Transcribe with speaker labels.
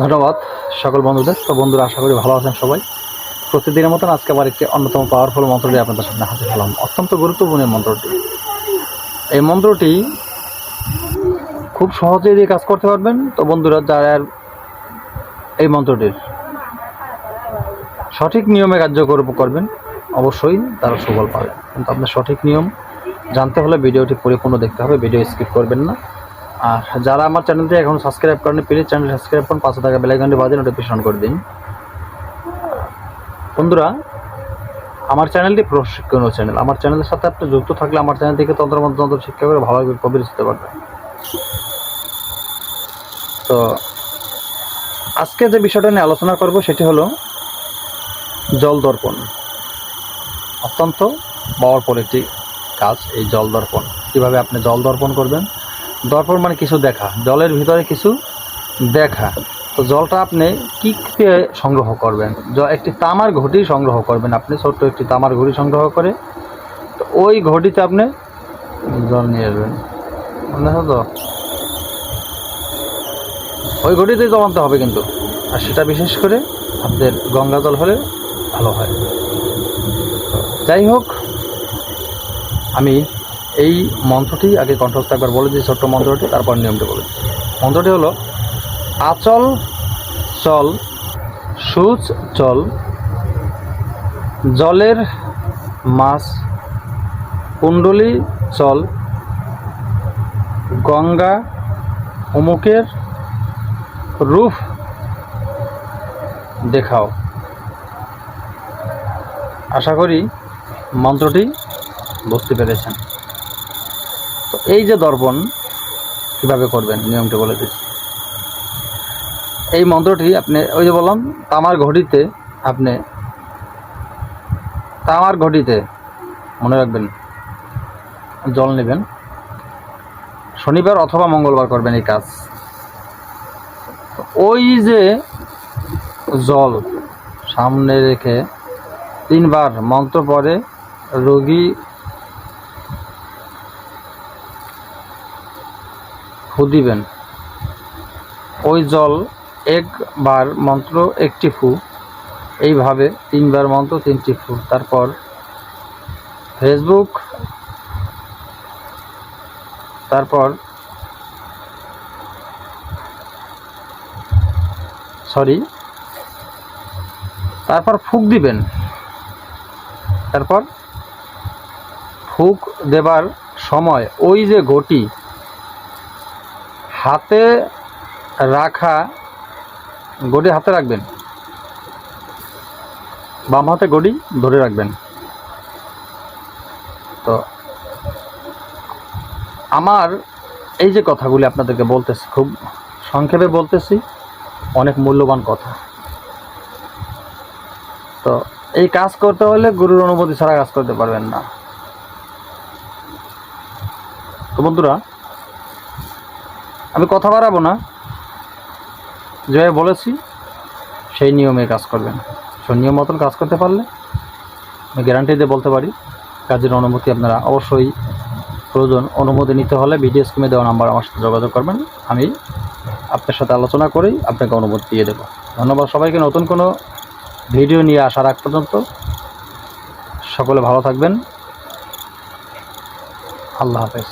Speaker 1: ধন্যবাদ সকল বন্ধুদের। তো বন্ধুরা, আশা করি ভালো আছেন সবাই। প্রতিদিনের মতন আজকে আবার একটি অন্যতম পাওয়ারফুল মন্ত্র দিয়ে আপনাদের সামনে হাজির হলাম। অত্যন্ত গুরুত্বপূর্ণ মন্ত্রটি। এই মন্ত্রটি খুব সহজেই দিয়ে কাজ করতে পারবেন। তো বন্ধুরা, যারা এই মন্ত্রটির সঠিক নিয়মে কার্যকর করবেন, অবশ্যই তারা সুফল পাবেন কিন্তু আপনার সঠিক নিয়ম জানতে হলে ভিডিওটি পরিপূর্ণ দেখতে হবে। ভিডিও স্কিপ করবেন না। আর যারা আমার চ্যানেলটি এখন সাবস্ক্রাইব করেন প্লিজ চ্যানেল সাবস্ক্রাইব করুন পাঁচশো টাকা বেলাইকনটি বাজে নোটিফিকেশন করে দিন। বন্ধুরা, আমার চ্যানেলটি প্রশিক্ষণ চ্যানেল। আমার চ্যানেলের সাথে আপনি যুক্ত থাকলে আমার চ্যানেল থেকে তন্ত্র মন্ত্র শিক্ষা করে ভালোভাবে কবির শিখতে পারবেন। তো, আজকে যে বিষয়টা নিয়ে আলোচনা করব সেটি হলো জল দর্পণ। অত্যন্ত পাওয়ারফুল একটি কাজ এই জল দর্পণ। কীভাবে আপনি জল দর্পণ করবেন? দর্পণ মানে কিছু দেখা, জলের ভিতরে কিছু দেখা। তো জলটা আপনি কী দিয়ে সংগ্রহ করবেন? একটি তামার ঘটি সংগ্রহ করবেন আপনি, ছোট্ট একটি তামার ঘটি সংগ্রহ করে। তো ওই ঘটিতে আপনি জল নিয়ে আসবেন। মনে তো? ওই ঘটিতেই জমাতে হবে কিন্তু। আর সেটা বিশেষ করে আপনাদের গঙ্গা জল হলে ভালো হয়। যাই হোক, আমি এই মন্ত্রটি আগে কণ্ঠস্থ একবার বলে দিই, ছোট্ট মন্ত্রটি, তারপর নিয়মটি বলে মন্ত্রটি হলো, আচল চল, সুচ চল, জলের মাছ কুণ্ডলী চল, গঙ্গা অমুকের রূপ দেখাও। আশা করি মন্ত্রটি বুঝতে পেরেছেন। তো এই যে দর্পণ, কীভাবে করবেন? নিয়মটি বলে দিচ্ছি এই মন্ত্রটি আপনি, ওই যে বললাম, তামার ঘটিতে আপনি, তামার ঘটিতে, মনে রাখবেন, জল নেবেন। শনিবার অথবা মঙ্গলবার করবেন এই কাজ। ওই যে জল সামনে রেখে তিনবার মন্ত্র পরে রোগী ফু দিবেন। ওই জল একবার মন্ত্র একটি ফু, এইভাবে তিনবার মন্ত্র তিনটি ফু। তারপর ফেসবুক, তারপর সরি, তারপর ফুক দিবেন। তারপর ফুক দেবার সময় ওই যে ঘটি হাতে রাখা, গড়ি হাতে রাখবেন। বাম হাতে গড়ি ধরে রাখবেন। তো আমার এই যে কথাগুলি আপনাদেরকে বলতেছি, খুব সংক্ষেপে বলতেছি, অনেক মূল্যবান কথা। তো এই কাজ করতে হলে গুরুর অনুমতি ছাড়া কাজ করতে পারবেন না। তো বন্ধুরা আমি কথা বাড়াবো না। যেভাবে বলেছি, সেই নিয়মে কাজ করবেন। সেই নিয়ম মতন কাজ করতে পারলে আমি গ্যারান্টি দিয়ে বলতে পারি, কাজের অনুমতি আপনারা অবশ্যই প্রয়োজন। অনুমতি নিতে হলে ভিডিও স্ক্রিনে দেওয়া নাম্বার আমার সাথে যোগাযোগ করবেন। আমি আপনার সাথে আলোচনা করেই আপনাকে অনুমতি দিয়ে দেবো। ধন্যবাদ সবাইকে। নতুন কোনো ভিডিও নিয়ে আসার আগ পর্যন্ত সকলে ভালো থাকবেন। আল্লাহ হাফেজ।